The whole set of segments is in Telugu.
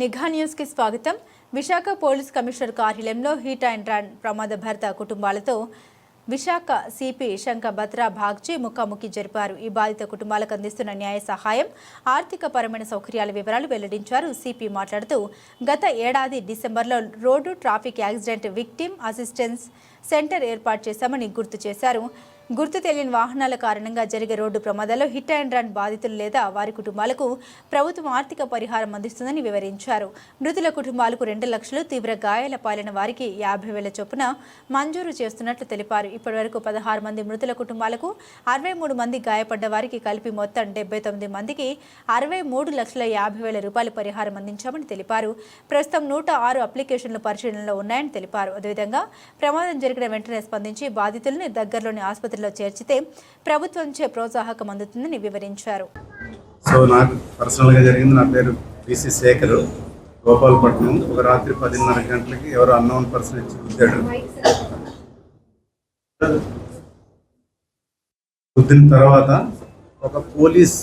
నిఘా న్యూస్కి స్వాగతం. విశాఖ పోలీస్ కమిషనర్ కార్యాలయంలో హీట్ అండ్ రన్ ప్రమాద భర్త కుటుంబాలతో విశాఖ సిపి శంకర్ భద్రా భాగ్జీ ముఖాముఖి జరిపారు. ఈ బాధిత కుటుంబాలకు అందిస్తున్న న్యాయ సహాయం ఆర్థిక పరమైన సౌకర్యాల వివరాలు వెల్లడించారు సిపి మాట్లాడుతూ గత ఏడాది డిసెంబర్లో road traffic accident victim assistance centre ఏర్పాటు చేశామని గుర్తు చేశారు. గుర్తు తెలియని వాహనాల కారణంగా జరిగే రోడ్డు ప్రమాదాల్లో హిట్ అండ్ రన్ బాధితులు లేదా వారి కుటుంబాలకు ప్రభుత్వం ఆర్థిక పరిహారం అందిస్తుందని వివరించారు. మృతుల కుటుంబాలకు రెండు లక్షలు తీవ్ర గాయాల పాలైన వారికి యాభై వేల చొప్పున మంజూరు చేస్తున్నట్లు తెలిపారు. ఇప్పటివరకు పదహారు మంది మృతుల కుటుంబాలకు అరవై మూడు మంది గాయపడ్డ వారికి కలిపి మొత్తం డెబ్బై తొమ్మిది మందికి అరవై మూడు లక్షల యాభై వేల రూపాయల పరిహారం అందించామని తెలిపారు. ప్రస్తుతం నూట ఆరు అప్లికేషన్లు పరిశీలనలో ఉన్నాయని తెలిపారు. అదేవిధంగా ప్రమాదం జరిగిన వెంటనే స్పందించి బాధితుల్ని దగ్గరలోని ఆసుపత్రి ఆసుపత్రిలో చేర్చితే ప్రభుత్వంచే ప్రోత్సాహకం అందుతుందని వివరించారు. సో నాకు పర్సనల్గా జరిగింది నా పేరు పిసి శేఖర్. గోపాలపట్నం ఒక రాత్రి పదిన్నర గంటలకి ఎవరో అన్నోన్ పర్సన్ ఇచ్చి గుద్దాడు. గుద్దిన తర్వాత ఒక పోలీస్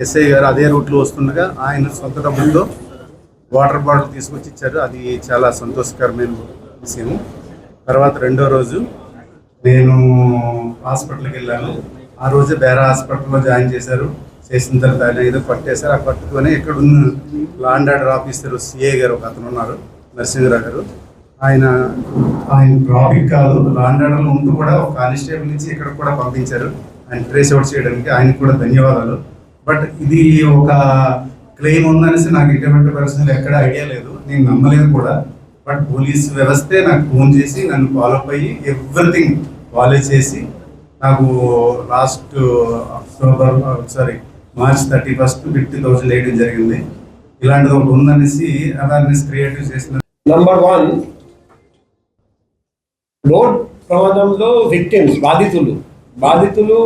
ఎస్ఐ గారు అదే రూట్లో వస్తుండగా ఆయన సొంత డబ్బుల్లో వాటర్ బాటిల్ తీసుకొచ్చి ఇచ్చారు. అది చాలా సంతోషకరమైన విషయం. తర్వాత రెండో రోజు నేను హాస్పిటల్కి వెళ్ళాను. ఆ రోజే బేరా హాస్పిటల్లో జాయిన్ చేశారు. చేసిన తర్వాత ఆయన ఏదో పట్టేశారు. ఆ పట్టుకొని ఇక్కడ ఉన్న లాండ్ ఆర్డర్ ఆఫీసర్ సిఏ గారు ఒక అతను ఉన్నారు నరసింహరావు గారు. ఆయన ఆయన ట్రాఫిక్ కాదు లాండ్ ఆర్డర్లో ఉంటూ కూడా ఒక కానిస్టేబుల్ నుంచి ఇక్కడ కూడా పంపించారు. ఆయన ట్రేస్ అవుట్ చేయడానికి ఆయనకు కూడా ధన్యవాదాలు. బట్ ఇది ఒక క్లెయిమ్ ఉందనేసి నాకు ఇటువంటి పర్సనల్ ఎక్కడ ఐడియా లేదు. నేను నమ్మలేదు కూడా. బట్ పోలీస్ వ్యవస్థే నాకు ఫోన్ చేసి నన్ను ఫాలో అయ్యి ఎవ్రీథింగ్ వాళ్ళే చేసి నాకు last October sorry March thirty first fifty thousand వేయడం జరిగింది. ఇలాంటిది ఒకటి ఉందనేసి అవేర్నెస్ క్రియేట్ చేసిన నంబర్ వన్ రోడ్ ప్రమాదంలో విక్టిమ్స్ బాధితులు. బాధితులు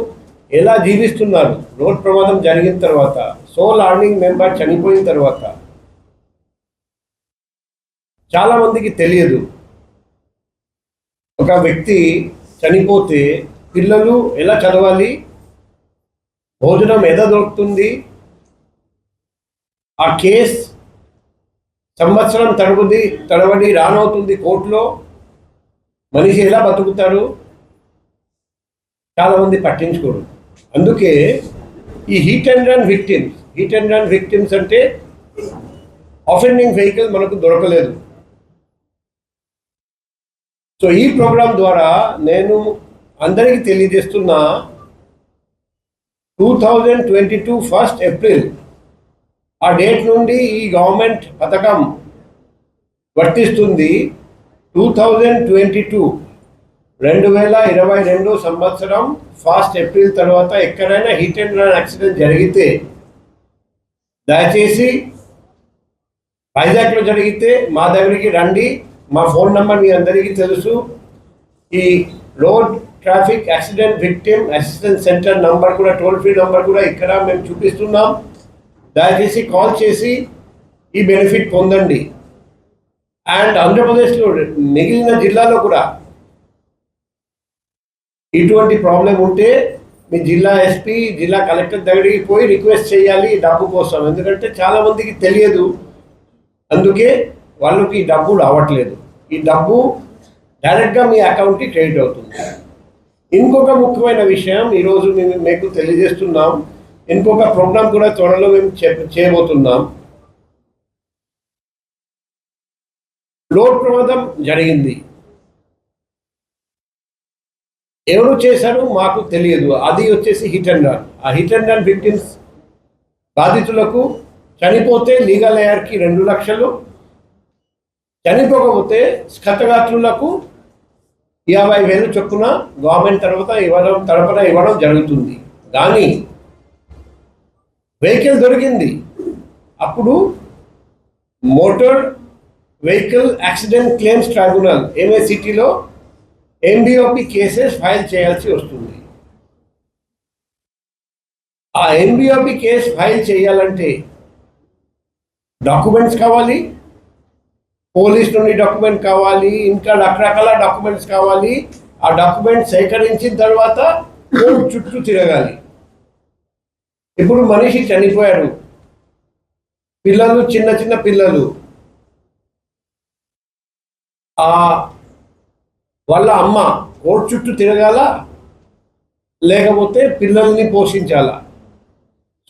ఎలా జీవిస్తున్నారు? రోడ్ ప్రమాదం జరిగిన తర్వాత సోల్ లార్నింగ్ మెంబర్ చనిపోయిన తర్వాత. చాలా మందికి తెలియదు. ఒక వ్యక్తి చనిపోతే పిల్లలు ఎలా చదవాలి? భోజనం ఎలా దొరుకుతుంది? ఆ కేస్ సంవత్సరం తడబడి తరబడి రానవుతుంది కోర్టులో. మనిషి ఎలా బతుకుతారు చాలామంది పట్టించుకోరు. అందుకే ఈ hit and run victims hit and run victims అంటే ఆఫెండింగ్ వెహికల్ మనకు దొరకలేదు. సో ఈ ప్రోగ్రాం ద్వారా నేను అందరికీ తెలియజేస్తున్న two thousand twenty two first April ఆ డేట్ నుండి ఈ గవర్నమెంట్ పథకం వర్తిస్తుంది టూ థౌజండ్ ట్వంటీ టూ రెండు వేల ఇరవై రెండు సంవత్సరం ఫస్ట్ ఏప్రిల్ తర్వాత ఎక్కడైనా హిట్ అండ్ రన్ యాక్సిడెంట్ జరిగితే దయచేసి వైజాగ్లో జరిగితే మా దగ్గరికి రండి. మా ఫోన్ నెంబర్ మీ అందరికీ తెలుసు. ఈ road traffic accident victim assistance centre number కూడా టోల్ ఫ్రీ నంబర్ కూడా ఇక్కడ మేము చూపిస్తున్నాం. దయచేసి కాల్ చేసి ఈ బెనిఫిట్ పొందండి. అండ్ ఆంధ్రప్రదేశ్లో మిగిలిన జిల్లాలో కూడా ఇటువంటి ప్రాబ్లం ఉంటే మీ జిల్లా ఎస్పీ జిల్లా కలెక్టర్ దగ్గరికి పోయి రిక్వెస్ట్ చేయాలి డబ్బు కోసం. ఎందుకంటే చాలా మందికి తెలియదు. అందుకే వాళ్ళకి ఈ డబ్బు రావట్లేదు. ఈ డబ్బు డైరెక్ట్గా మీ అకౌంట్కి క్రెడిట్ అవుతుంది. ఇంకొక ముఖ్యమైన విషయం ఈరోజు మేము మీకు తెలియజేస్తున్నాం. ఇంకొక ప్రోగ్రాం కూడా త్వరలో మేము చేయబోతున్నాం. లోడ్ ప్రమాదం జరిగింది. ఎవరు చేశారు మాకు తెలియదు. అది వచ్చేసి హిట్ అండ్ రన్. ఆ హిట్ అండ్ రన్ విక్టిమ్స్ బాధితులకు చనిపోతే లీగల్ ఎయిర్కి రెండు లక్షలు చనిపోకపోతే క్షతగాత్రులకు యాభై వేలు చొప్పున గవర్నమెంట్ తర్వాత ఇవ్వడం తరపున ఇవ్వడం జరుగుతుంది. కానీ వెహికల్ దొరికింది. అప్పుడు motor vehicle accident claims tribunal ఎంఏసిటీలో ఎంబీఓపి cases file చేయాల్సి వస్తుంది. ఆ ఎంబీఓపి కేసు ఫైల్ చేయాలంటే డాక్యుమెంట్స్ కావాలి పోలీస్ నుండి డాక్యుమెంట్ కావాలి ఇంకా రకరకాల డాక్యుమెంట్స్ కావాలి. ఆ డాక్యుమెంట్ సేకరించిన తర్వాత కోర్టు చుట్టూ తిరగాలి. ఇప్పుడు మనిషి చనిపోయాడు. పిల్లలు చిన్న చిన్న పిల్లలు. ఆ వాళ్ళ అమ్మ కోర్టు చుట్టూ తిరగాల? లేకపోతే పిల్లల్ని పోషించాలా?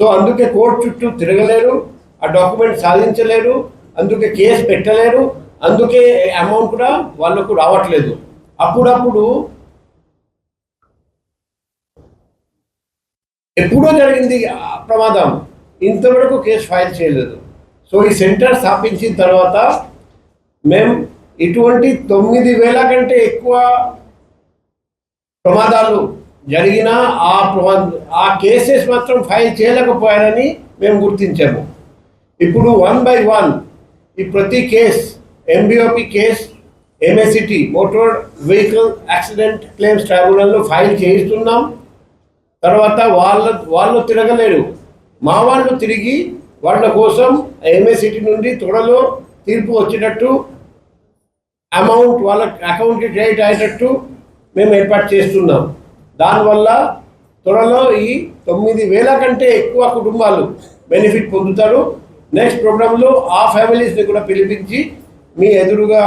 సో అందుకే కోర్టు చుట్టూ తిరగలేరు ఆ డాక్యుమెంట్ సాధించలేరు. అందుకే కేసు పెట్టలేరు అందుకే అమౌంట్ కూడా వాళ్ళకు రావట్లేదు. అప్పుడప్పుడు ఎప్పుడో జరిగింది ఆ ప్రమాదం. ఇంతవరకు కేసు ఫైల్ చేయలేదు. సో ఈ సెంటర్ స్థాపించిన తర్వాత మేము ఇటువంటి తొమ్మిది వేల కంటే ఎక్కువ ప్రమాదాలు జరిగినా ఆ ప్రమాద ఆ కేసెస్ మాత్రం ఫైల్ చేయలేకపోయారని మేము గుర్తించాము. ఇప్పుడు వన్ బై వన్ ఈ ప్రతి case MVOP case MACT motor vehicle accident claims ట్రైబ్యునల్లో file చేయిస్తున్నాం. తర్వాత వాళ్ళ వాళ్ళు తిరగలేరు. మా వాళ్ళు తిరిగి వాళ్ళ కోసం ఎంఎస్సిటీ నుండి త్వరలో తీర్పు వచ్చేటట్టు అమౌంట్ వాళ్ళ అకౌంట్కి క్రెడిట్ అయ్యేటట్టు మేము ఏర్పాటు చేస్తున్నాం. దానివల్ల త్వరలో ఈ తొమ్మిది వేల కంటే ఎక్కువ కుటుంబాలు బెనిఫిట్ పొందుతారు. నెక్స్ట్ ప్రోగ్రాంలో ఆ ఫ్యామిలీస్ని కూడా పిలిపించి మీ ఎదురుగా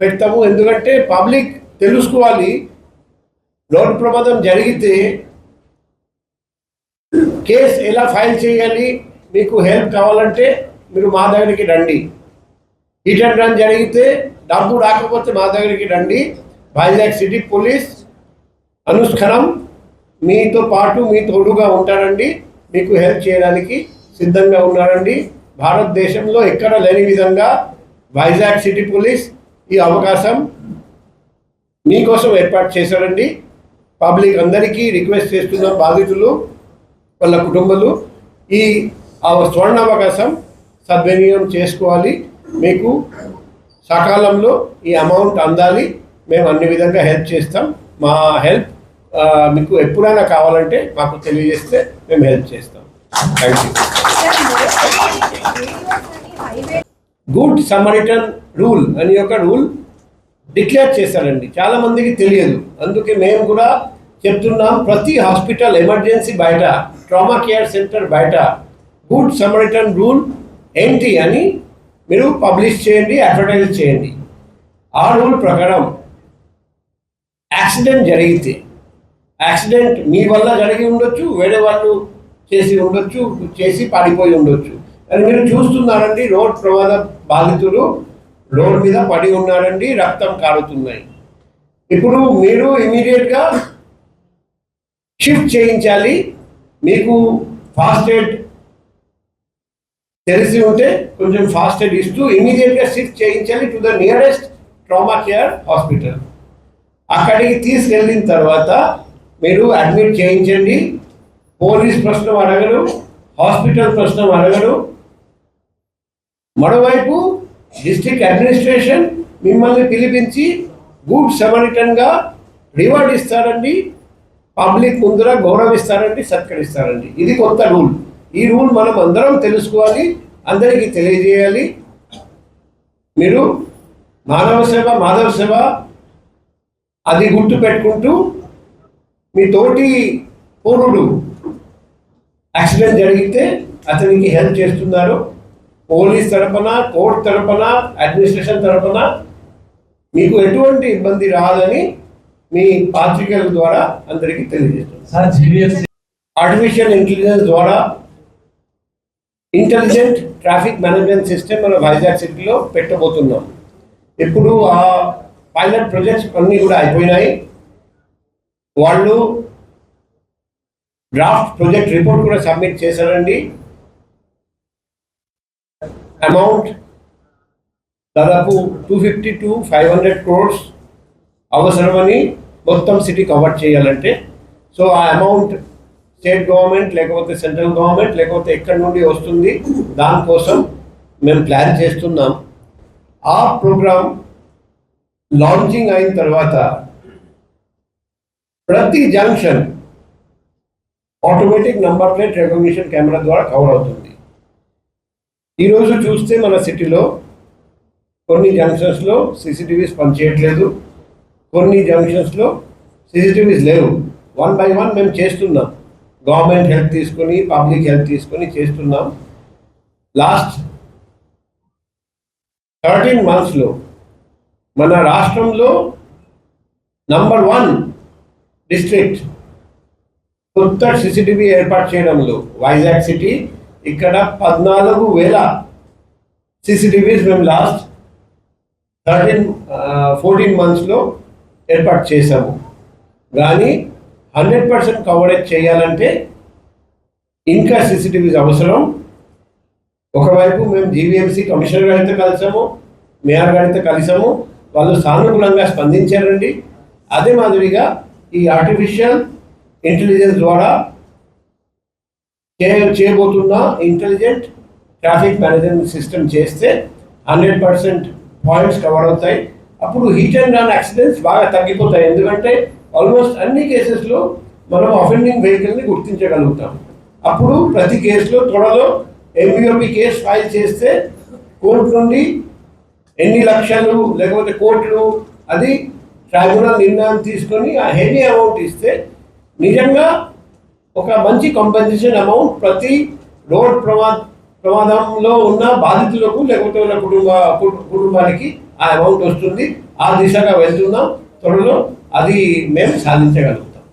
పెడతాము. ఎందుకంటే పబ్లిక్ తెలుసుకోవాలి. రోడ్డు ప్రమాదం జరిగితే కేస్ ఎలా ఫైల్ చేయాలి? మీకు హెల్ప్ కావాలంటే మీరు మా దగ్గరికి రండి. హిట్ అండ్ రన్ జరిగితే డబ్బు రాకపోతే మా దగ్గరికి రండి. వైజాగ్ సిటీ పోలీస్ అనుష్కరం మీతో పాటు మీ తోడుగా ఉంటారండి. మీకు హెల్ప్ చేయడానికి సిద్ధంగా ఉన్నారండి. భారతదేశంలో ఎక్కడ లేని విధంగా వైజాగ్ సిటీ పోలీస్ ఈ అవకాశం మీకోసం ఏర్పాటు చేశారండి. పబ్లిక్ అందరికీ రిక్వెస్ట్ చేస్తున్న బాధితులు వాళ్ళ కుటుంబాలు ఈ ఆ స్వర్ణ అవకాశం సద్వినియోగం చేసుకోవాలి. మీకు సకాలంలో ఈ అమౌంట్ అందాలి. మేము అన్ని విధంగా హెల్ప్ చేస్తాం. మా హెల్ప్ మీకు ఎప్పుడైనా కావాలంటే మాకు తెలియజేస్తే మేము హెల్ప్ చేస్తాం. గుడ్ సమరిటన్ రూల్ అని ఒక రూల్ డిక్లేర్ చేశారండి. చాలా మందికి తెలియదు. అందుకే మేము కూడా చెప్తున్నాం ప్రతి హాస్పిటల్ ఎమర్జెన్సీ బయట ట్రామా కేర్ సెంటర్ బయట గుడ్ సమరిటన్ రూల్ ఏంటి అని మీరు పబ్లిష్ చేయండి అడ్వర్టైజ్ చేయండి. ఆ రూల్ ప్రకారం యాక్సిడెంట్ జరిగితే యాక్సిడెంట్ మీ వల్ల జరిగి ఉండొచ్చు వేరే వాళ్ళు చేసి ఉండొచ్చు చేసి పడిపోయి ఉండొచ్చు. అని మీరు చూస్తున్నారండి రోడ్ ప్రమాద బాధితులు రోడ్ మీద పడి ఉన్నారండి రక్తం కారుతున్నాయి. ఇప్పుడు మీరు ఇమీడియట్గా షిఫ్ట్ చేయించాలి. మీకు ఫాస్ట్ ఎయిడ్ తెలిసి ఉంటే కొంచెం ఫాస్ట్ ఎయిడ్ ఇస్తూ ఇమీడియట్గా షిఫ్ట్ చేయించాలి to the nearest trauma care hospital. అక్కడికి తీసుకెళ్ళిన తర్వాత మీరు అడ్మిట్ చేయించండి. పోలీస్ ప్రశ్న అడగరు హాస్పిటల్ ప్రశ్న అడగడు మరోవైపు డిస్ట్రిక్ట్ అడ్మినిస్ట్రేషన్ మిమ్మల్ని పిలిపించి గుడ్ సెమరిటన్గా రివార్డ్ ఇస్తారండి పబ్లిక్ ముందర గౌరవిస్తారండి సత్కరిస్తారండి. ఇది కొత్త రూల్. ఈ రూల్ మనం అందరం తెలుసుకోవాలి అందరికీ తెలియజేయాలి. మీరు మానవ సేవ మాధవ సేవ అది గుర్తు పెట్టుకుంటూ మీ తోటి పౌరుడు యాక్సిడెంట్ జరిగితే అతనికి హెల్ప్ చేస్తున్నారు. పోలీస్ తరపున కోర్టు తరపున అడ్మినిస్ట్రేషన్ తరపున మీకు ఎటువంటి ఇబ్బంది రాదని మీ పాత్రికల ద్వారా అందరికీ జీడిఎస్ ఆర్టిఫిషియల్ ఇంటెలిజెన్స్ ద్వారా ఇంటెలిజెంట్ ట్రాఫిక్ మేనేజ్మెంట్ సిస్టమ్ మన వైజాగ్ సిటీలో పెట్టబోతున్నాం. ఇప్పుడు ఆ పైలట్ ప్రాజెక్ట్స్ అన్నీ కూడా అయిపోయినాయి. వాళ్ళు డ్రాఫ్ట్ ప్రాజెక్ట్ రిపోర్ట్ కూడా సబ్మిట్ చేశారండి. అమౌంట్ దాదాపు two fifty to five hundred crores అవసరమని మొత్తం సిటీ కవర్ చేయాలంటే. సో ఆ అమౌంట్ స్టేట్ గవర్నమెంట్ లేకపోతే సెంట్రల్ గవర్నమెంట్ లేకపోతే ఎక్కడి నుండి వస్తుంది దానికోసం మేము ప్లాన్ చేస్తున్నాం. ఆ ప్రోగ్రామ్ లాంచింగ్ అయిన తర్వాత ప్రతి junction automatic number plate recognition camera ద్వారా కవర్ అవుతుంది. ఈరోజు చూస్తే మన సిటీలో కొన్ని జంక్షన్స్లో సీసీటీవీస్ పనిచేయట్లేదు. కొన్ని జంక్షన్స్లో సీసీటీవీస్ లేవు. వన్ బై వన్ మేము చేస్తున్నాం. గవర్నమెంట్ హెల్ప్ తీసుకొని పబ్లిక్ హెల్ప్ తీసుకొని చేస్తున్నాం. లాస్ట్ థర్టీన్ మంత్స్లో మన రాష్ట్రంలో నంబర్ వన్ డిస్ట్రిక్ట్ కొత్త సిసిటీవీ ఏర్పాటు చేయడంలో వైజాగ్ సిటీ ఇక్కడ పద్నాలుగు వేల సిసిటీవీస్ మేము లాస్ట్ థర్టీన్ ఫోర్టీన్ మంత్స్లో ఏర్పాటు చేశాము. కానీ హండ్రెడ్ పర్సెంట్ కవరేజ్ చేయాలంటే ఇంకా సిసిటీవీస్ అవసరం. ఒకవైపు మేము జీవీఎంసీ కమిషనర్ గారితో కలిసాము మేయర్ గారితో కలిసాము వాళ్ళు సానుకూలంగా స్పందించారండి. అదే మాదిరిగా ఈ ఆర్టిఫిషియల్ ఇంటెలిజెన్స్ ద్వారా చే చేయబోతున్న ఇంటెలిజెంట్ ట్రాఫిక్ మేనేజ్మెంట్ సిస్టమ్ చేస్తే హండ్రెడ్ పర్సెంట్ పాయింట్స్ కవర్ అవుతాయి. అప్పుడు హీట్ అండ్ రన్ యాక్సిడెంట్స్ బాగా తగ్గిపోతాయి. ఎందుకంటే ఆల్మోస్ట్ అన్ని కేసెస్లో మనం అఫెండింగ్ వెహికల్ని గుర్తించగలుగుతాం. అప్పుడు ప్రతి కేసులో త్వరలో ఎంబీఓపి కేసు ఫైల్ చేస్తే కోర్టు నుండి ఎన్ని లక్షలు లేకపోతే కోర్టులు అది ట్రైబ్యునల్ నిర్ణయం తీసుకొని ఆ హెవీ అమౌంట్ ఇస్తే నిజంగా ఒక మంచి కంపెన్సేషన్ అమౌంట్ ప్రతి రోడ్ ప్రమా ప్రమాదంలో ఉన్న బాధితులకు లేకపోతే ఉన్న కుటుంబ కుటుంబానికి ఆ అమౌంట్ వస్తుంది. ఆ దిశగా వెళ్తున్నాం. త్వరలో అది మేము సాధించగలుగుతాం.